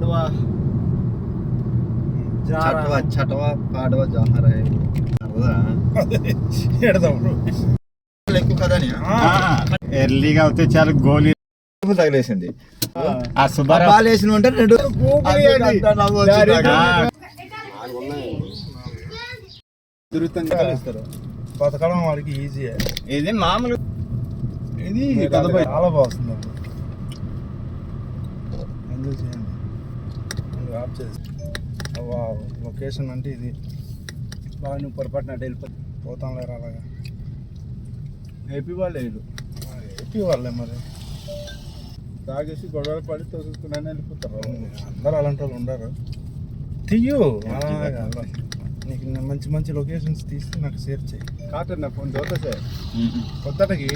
పాడవా చటవా చటవా పాడవా జోహర్ ఎక్కువ కదా ఎర్లీగా అవుతే చాలు గోలీ తగిలేసింది. ఆ. సుబ్బారావు. బాల్ వేసిన ఉంటే రెండు బతకడం వాడికి ఈజీ ఇది మామూలు ఇది చాలా బాగుంది ఎంజాయ్ చేయండి. ఆఫ్ చేసి. లొకేషన్ అంటే ఇది. బాగా నువ్వు పొరపాటున అటు వెళ్ళిపోతుంది పోతాం లేరు అలాగా? ఏపీ వాళ్ళు వీళ్ళు. ఎప్పి వాళ్ళే మరి. తాగేసి గొడవలు పడి తోసుకుని వెళ్ళిపోతారు అందరూ అలాంటి వాళ్ళు ఉండరు. తీయు. నీకు మంచి మంచి లొకేషన్స్ తీసి నాకు షేర్ చేయి. కాటర్ నా ఫోన్ చదువుతా సార్. కొత్తటికి.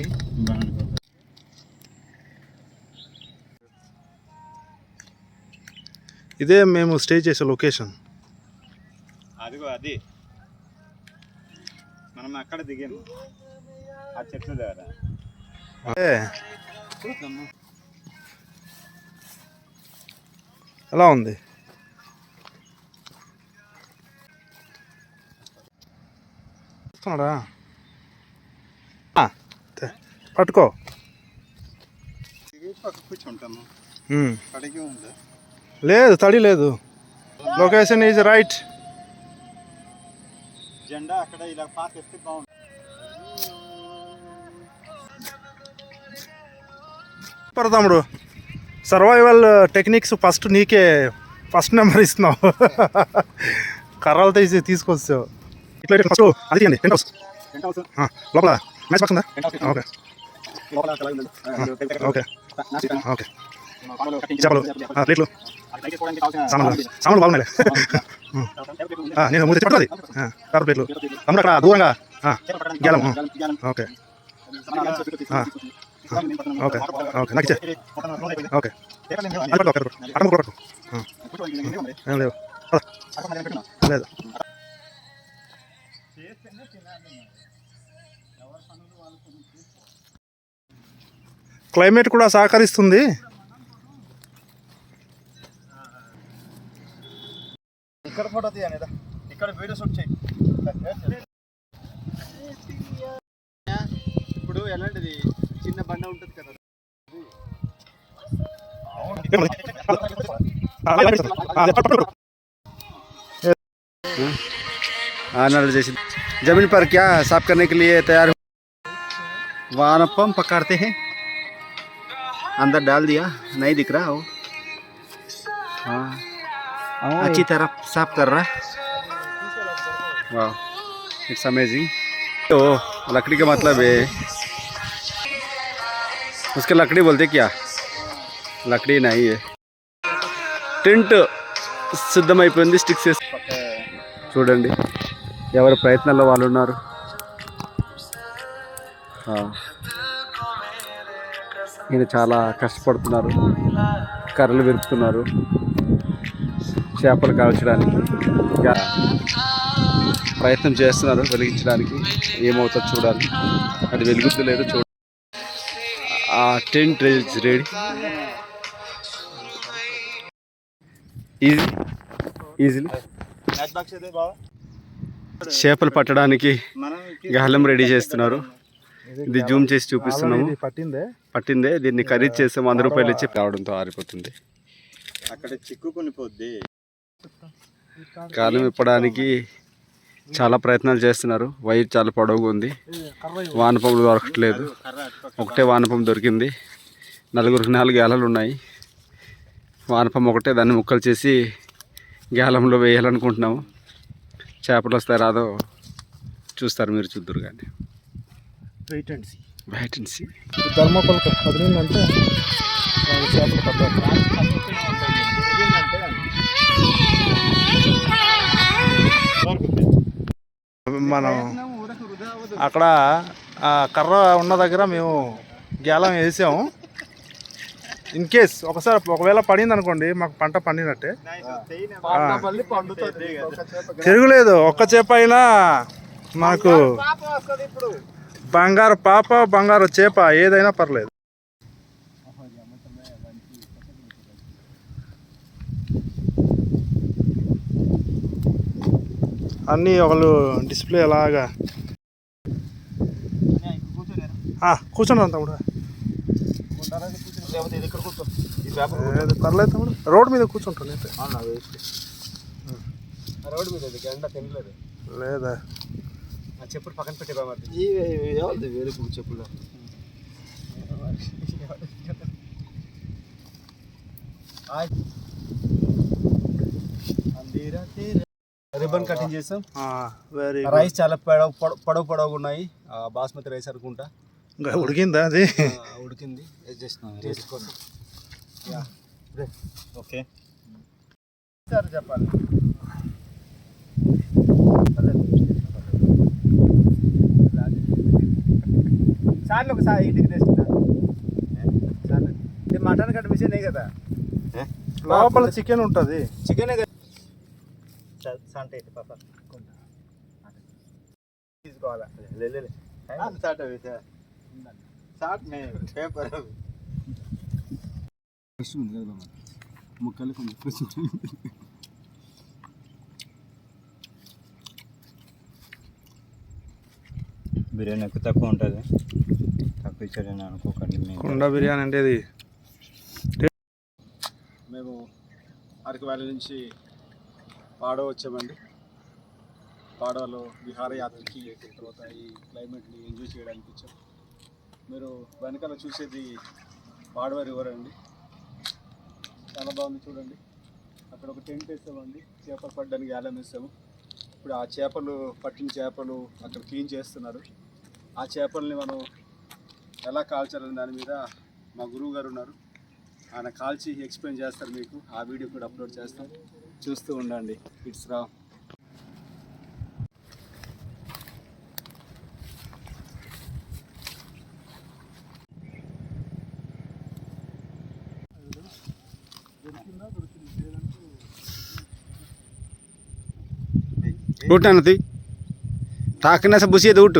ఇదే మేము స్టే చేసే లొకేషన్. అదిగో అది. మనం అక్కడ దిగాము ఆ చెట్ల దగ్గర. ఎలా ఉంది? వస్తున్నాడా? పట్టుకో. కూర్చుంటాము. అడిగి ఉంది. లేదు తడి లేదు లొకేషన్ ఈజ్ రైట్ జెండా అక్కడ ఇలా బాగుంటుంది సూపర్ తమ్ముడు సర్వైవల్ టెక్నిక్స్ ఫస్ట్ నీకే ఫస్ట్ నెంబర్ ఇస్తున్నావు కర్రలు తీసి తీసుకొచ్చావు ఇట్లా ఫస్ట్ అది తీయండి టెంట్ హౌస్ లోపల మ్యాచ్ బాక్స్ ఉందా ఓకే. ఓకే. ఓకే చేపలు ప్లేట్లు సామాన్లు సామాన్లు బాగున్నాయి నేను మూడు పట్టుకోవాలి కర్ర ప్లేట్లు తమ్ముడు అక్కడ దూరంగా గేలం. ఓకే. ఓకే. ఓకే, నాకు ఇచ్చే. ఓకే. అది అక్కడ ఏం లేవు పెట్టుకున్నా? లేదు క్లైమేట్ కూడా సహకరిస్తుంది. ఫోటో తీయనిదా ఇక్కడ వీడియో షూట్ చేయి ఇప్పుడు ఎలాంటిది చిన్న బండ ఉంటుంది కదా आनंद जैसे जमीन पर क्या साफ करने के लिए तैयार हो वानपम पकड़ते हैं अंदर डाल दिया नहीं दिख रहा वो हाँ अच्छी तरह साफ कर रहा वाह इट्स अमेजिंग तो लकड़ी का मतलब है उसके लकड़ी बोलते क्या లకడీ నాయి టెంట్ సిద్ధమైపోయింది స్టిక్స్ వేసి చూడండి ఎవరి ప్రయత్నాల్లో వాళ్ళు ఉన్నారు ఆ. ఈయన చాలా కష్టపడుతున్నారు కర్రలు విరుపుతున్నారు చేపలు కాల్చడానికి ఇంకా ప్రయత్నం చేస్తున్నారు వెలిగించడానికి. ఏమవుతుందో చూడాలి. అది వెలుగుతూ లేదు చూడ ఆ టెంట్ రెడీ. ఈజీ. ఈజీలీ. చేపలు పట్టడానికి గాలం రెడీ చేస్తున్నారు. ఇది జూమ్ చేసి చూపిస్తున్నాము. పట్టిందే. పట్టిందే దీన్ని ఖరీదు చేస్తే వంద రూపాయలు ఇచ్చి రావడంతో ఆరిపోతుంది. అక్కడ చిక్కుకొని పోద్ది. గాలం ఇప్పడానికి చాలా ప్రయత్నాలు చేస్తున్నారు. వైర్ చాలా పొడవుగా ఉంది. వానపంలు దొరకట్లేదు. ఒకటే వానపం దొరికింది. నలుగురికి నాలుగు గేలాలు ఉన్నాయి. వానపం ఒకటే దాన్ని ముక్కలు చేసి గేలంలో వేయాలనుకుంటున్నాము. చేపలు వస్తాయి రాదో చూస్తారు మీరు చూద్దరు కానీ. వెయిట్ అండ్ సీ కదిలిందంటే వాళ్ళు చేపలు పడ్డారు మనం అక్కడ ఆ కర్ర ఉన్న దగ్గర మేము గేలం వేసాము ఇన్ కేస్ ఒకసారి ఒకవేళ పడింది అనుకోండి మాకు పంట పండినట్టే. తిరుగులేదు ఒక్క చేప అయినా మాకు బంగారు పాప బంగారు చేప ఏదైనా పర్లేదు. అన్నీ ఒకళ్ళు డిస్ప్లే అలాగా రా తమ్ముడు పర్లేదు తమ్ముడు. రోడ్ మీద కూర్చుంటాను అయితే రోడ్డు మీద తినలేదు లేదా చెప్పుడు పక్కన పెట్టే ఎవరిది వేరే. ఇప్పుడు చెప్పులు రిబ్బన్ కటింగ్ చేసాం. వెరీ రైస్ చాలా పొడవు పొడవు పొడవు పొడవుగా ఉన్నాయి బాస్మతి రైస్ అనుకుంటా. ఇంకా ఉడికిందా అది? ఉడికింది. జస్ట్ టేస్ట్ కోసం. ఓకే. సార్ చెప్పాలి. సార్లు ఒకసారి ఇంటికి మటన్ కట్ మిషన్ కదా? లోపల చికెన్ ఉంటుంది. చికెన్ కదా. సంటే పాప తీసుకోవాలా సాట్ సాట్ పేపర్ ఫ్రెష్ ఉంది కదా ముక్కలు కొంచెం ఫ్రెష్ బిర్యానీ ఎక్కువ తక్కువ ఉంటుంది. తక్కువ ఇచ్చాడని అనుకోకండి కుండ బిర్యానీ అంటే ఇది. మేము అరకు వ్యాలీ నుంచి పాడవ వచ్చామండి పాడవలో విహారయాత్రకి తర్వాత ఈ క్లైమేట్ని ఎంజాయ్ చేయడానికి వచ్చాం మీరు వెనకాల చూసేది పాడవ రివర్ అండి. చాలా బాగుంది చూడండి. అక్కడ ఒక టెంట్ వేసామండి. చేపలు పట్టడానికి గాలం వేసాము. ఇప్పుడు ఆ చేపలు పట్టిన చేపలు అక్కడ క్లీన్ చేస్తున్నారు. ఆ చేపల్ని మనం ఎలా కాల్చాలని దాని మీద మా గురువు గారు ఉన్నారు. ఆయన కాల్చి ఎక్స్ప్లెయిన్ చేస్తారు మీకు ఆ వీడియో కూడా అప్లోడ్ చేస్తాం చూస్తూ ఉండండి ఇట్స్ రా ಊಟ ಅನ್ನತಿ ತಾಕನ ಸ ಬುಸಿ ಅದು ಊಟ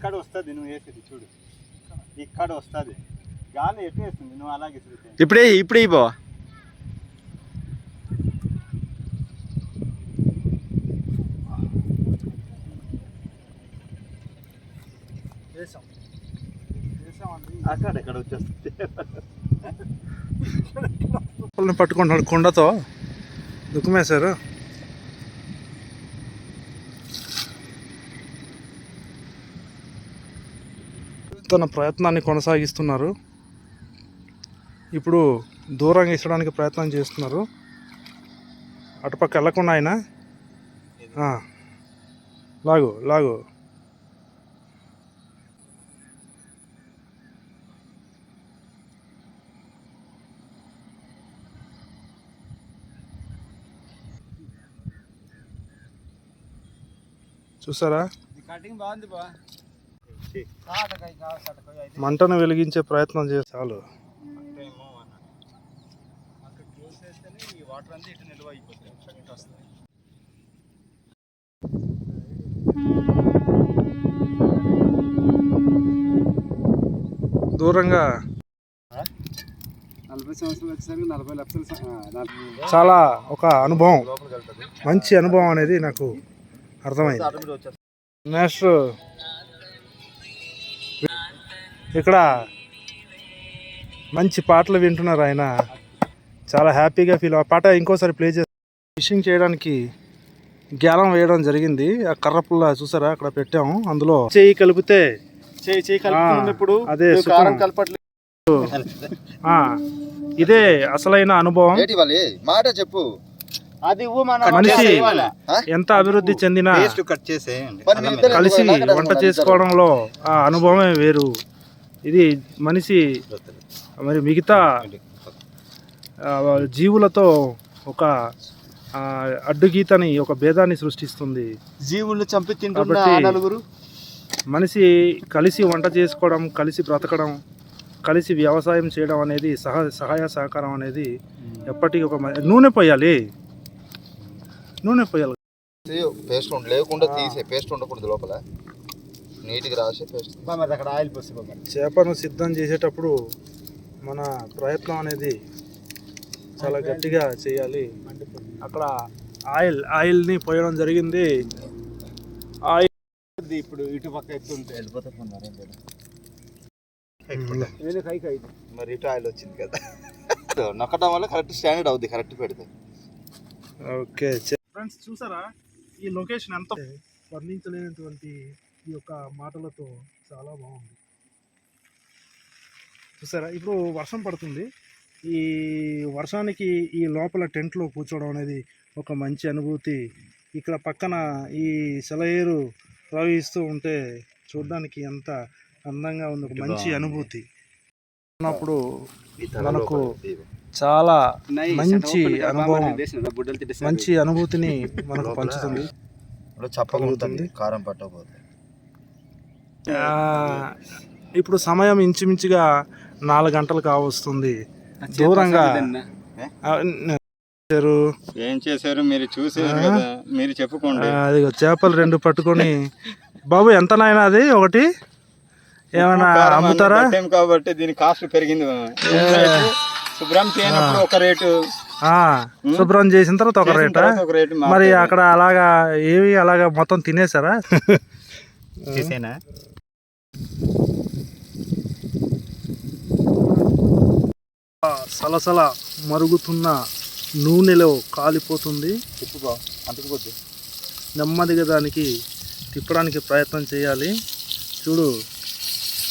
ఇక్కడ వస్తుంది నువ్వు వేసేది చూడు. ఇక్కడ వస్తుంది. గాలి ఎటు వేస్తుంది నువ్వు అలాగే తిరుగుతాయి ఇప్పుడే ఇప్పుడే బావా అక్కడ ఎక్కడ వచ్చేస్తుంది? పట్టుకుంటున్నాడు కుండతో. దుఃఖమేశారు తన ప్రయత్నాన్ని కొనసాగిస్తున్నారు. ఇప్పుడు దూరంగా ఇచ్చడానికి ప్రయత్నం చేస్తున్నారు. అటుపక్క వెళ్ళకుండా ఆయన లాగు లాగు. చూసారా? కటింగ్ బాగుంది బా. మంటను వెలిగించే ప్రయత్నం చేస్తే చాలు. అక్కడ క్లోజ్ చేస్తేనే ఈ వాటర్ అంతా ఇటు నిల్వ అయిపోతుంది ఇటు వస్తుంది దూరంగా చాలా ఒక అనుభవం. వెళ్తుంది మంచి అనుభవం అనేది నాకు అర్థమైంది. నెక్స్ట్ ఇక్కడ మంచి పాటలు వింటున్నారు ఆయన. చాలా హ్యాపీగా ఫీల్ ఆ పాట ఇంకోసారి ప్లే చేసి ఫిషింగ్ చేయడానికి గ్యాలం వేయడం జరిగింది. ఆ కర్ర పుల్ల చూసారా? అక్కడ పెట్టాము. అందులో చేయి కలిపితే చేయి చేయి కలుపుతున్నప్పుడు అదే. కారం కలపట్లేదు ఆ, ఇదే అసలైన అనుభవం. మాట చెప్పు. అది మనిషి? ఎంత అభివృద్ధి చెందినా కలిసి వంట చేసుకోవడంలో ఆ అనుభవమే వేరు. ఇది మనిషి మరి మిగతా జీవులతో ఒక అడ్డుగీతని ఒక భేదాన్ని సృష్టిస్తుంది. జీవుల్ని చంపి నలుగురు? మనిషి కలిసి వంట చేసుకోవడం కలిసి బ్రతకడం కలిసి వ్యవసాయం చేయడం అనేది సహ సహాయ సహకారం అనేది ఎప్పటికీ ఒక నూనె పోయాలి. నూనె పోయాలి. పేస్ట్ లేకుండా తీసే పేస్ట్ ఉండకూడదు లోపల. నీట్గా రాసి మరి అక్కడ ఆయిల్ పోసి. చేపను సిద్ధం చేసేటప్పుడు మన ప్రయత్నం అనేది చాలా గట్టిగా చేయాలి. అక్కడ ఆయిల్ ఆయిల్ని పోయడం జరిగింది. ఆయిల్ ఇది ఇప్పుడు ఇటు పక్క ఎత్తుంటే వెళ్ళిపోతే మరి ఇటు ఆయిల్ వచ్చింది కదా. నొక్కడం వల్ల కరెక్ట్ స్టాండర్డ్ అవుద్ది కరెక్ట్ పెడితే. ఓకే ఫ్రెండ్స్ చూసారా? ఈ లొకేషన్ ఎంత వర్ణించలేనటువంటి ఈ యొక్క మాటలతో చాలా బాగుంది. చూసారా? ఇప్పుడు వర్షం పడుతుంది. ఈ వర్షానికి ఈ లోపల టెంట్లో కూర్చోవడం అనేది ఒక మంచి అనుభూతి. ఇక్కడ పక్కన ఈ సెలయేరు ప్రవహిస్తూ ఉంటే చూడడానికి ఎంత అందంగా ఉంది. ఒక మంచి అనుభూతి. ఉన్నప్పుడు మనకు చాలా మంచి అనుభవం మంచి అనుభూతిని మనకు పంచుతుంది. చప్పగా ఉంటుంది. కారం పట్టకపోతే. ఇప్పుడు సమయం ఇంచుమించుగా నాలుగు గంటలు కావస్తుంది దూరంగా. ఏం చేశారు? మీరు చూసారు? కదా. మీరు చెప్పుకోండి. ఆ, అదిగో చేపలు రెండు పట్టుకొని. బాబు ఎంత నాయనా అది? ఒకటి. ఏమైనా అమ్ముతారా? కాబట్టి దీని కాస్ట్ పెరిగింది శుభ్రం చేయనప్పుడు ఒక రేటు. ఆ, శుభ్రం చేసిన తర్వాత ఒక చేసిన రేటా? తర్వాత ఒక రేటు మరి అక్కడ అలాగా ఏవి అలాగా మొత్తం తినేసారా చేసేనా? సలసల మరుగుతున్న నూనెలో కాలిపోతుంది. చెప్పుకో అంతకుపోద్ది నెమ్మదిగా దానికి తిప్పడానికి ప్రయత్నం చేయాలి. చూడు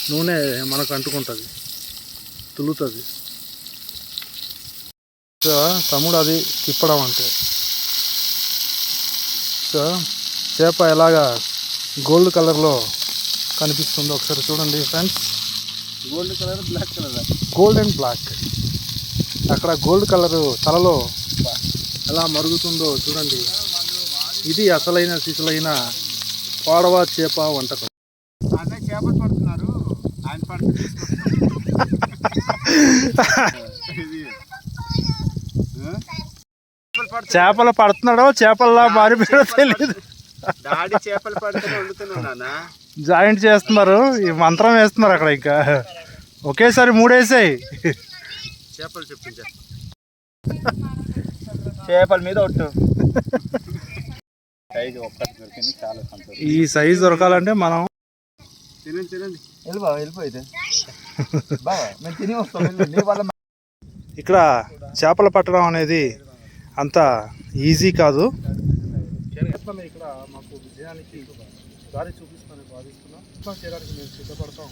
నూనె మనకు అంటుకుంటుంది తులుతుంది. సో తమ్ముడు అది తిప్పడం అంటే. సో చేప ఎలాగా గోల్డ్ కలర్లో కనిపిస్తుందో ఒకసారి చూడండి friends gold colour black colour gold and black అక్కడ గోల్డ్ కలర్ తలలో ఎలా మరుగుతుందో చూడండి. ఇది అసలైన శిశులైన పాడవ చేప వంటకం. చేపలు పడుతున్నారు. ఆయన చేపలు పడుతున్నాడో చేపల్లా మారిపోయాడో తెలియదు డాడీ చేపలు పడితే జాయింట్ చేస్తున్నారు. ఈ మంత్రం వేస్తున్నారు అక్కడ ఇంకా. ఒకేసారి మూడేసాయి. చేపలు చెప్పించా చేపల మీద ఒట్టు. సైజు ఒక్కటి దొరికింది చాలా సంతోషం. ఈ సైజు దొరకాలంటే మనం తినండి తినండి. వెళ్ళిపోయితే మేము తిని వస్తాం ఇక్కడ చేపలు పట్టడం అనేది అంత ఈజీ కాదు. ఇక్కడ మాకు విజయానికి దారి చూపిస్తుందని భావిస్తున్నాం చేయడానికి మేము సిద్ధపడతాం